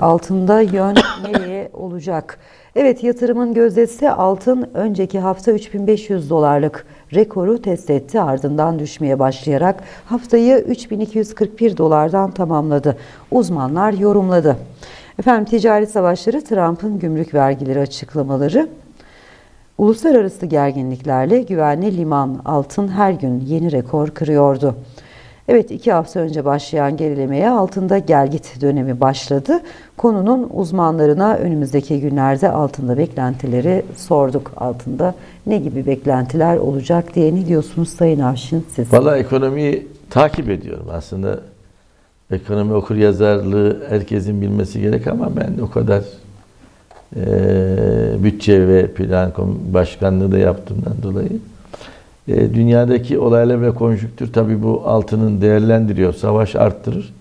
Altında yön nereye olacak? Evet yatırımın gözdesi altın önceki hafta 3500 dolarlık rekoru test etti. Ardından düşmeye başlayarak haftayı 3241 dolardan tamamladı. Uzmanlar yorumladı. Efendim ticaret savaşları Trump'ın gümrük vergileri açıklamaları Uluslararası gerginliklerle güvenli liman altın her gün yeni rekor kırıyordu. Evet iki hafta önce başlayan gerilemeye altında gelgit dönemi başladı. Konunun uzmanlarına önümüzdeki günlerde altında beklentileri sorduk. Altında ne gibi beklentiler olacak diye ne diyorsunuz Sayın Avşin siz? Valla ekonomiyi takip ediyorum aslında. Ekonomi okur yazarlığı herkesin bilmesi gerek ama ben o kadar e, bütçe ve plan başkanlığı da yaptığımdan dolayı e, dünyadaki olaylar ve konjüktür tabi bu altının değerlendiriyor. Savaş arttırır.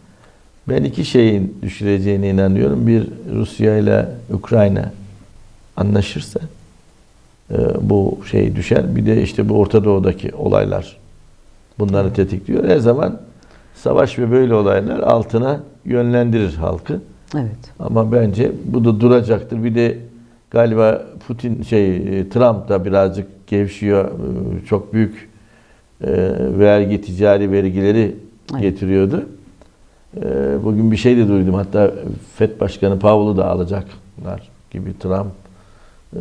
Ben iki şeyin düşüreceğine inanıyorum. Bir Rusya ile Ukrayna anlaşırsa e, bu şey düşer. Bir de işte bu Orta Doğu'daki olaylar bunları tetikliyor. Her zaman savaş ve böyle olaylar altına yönlendirir halkı. Evet. Ama bence bu da duracaktır. Bir de galiba Putin şey e, Trump da birazcık gevşiyor. Ee, Çok büyük e, vergi, ticari vergileri Evet. getiriyordu. Ee, Bugün bir şey de duydum. Hatta FED Başkanı Powell'ı da alacaklar gibi Trump e,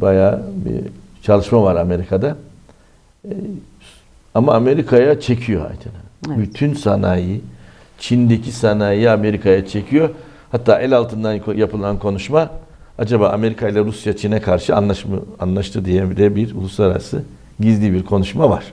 bayağı bir çalışma var Amerika'da. E, Ama Amerika'ya çekiyor Ayten. Evet. Bütün sanayi, Çin'deki sanayi Amerika'ya çekiyor. Hatta el altından yapılan konuşma acaba Amerika ile Rusya Çin'e karşı anlaşma, anlaştı diye bir de bir uluslararası gizli bir konuşma var.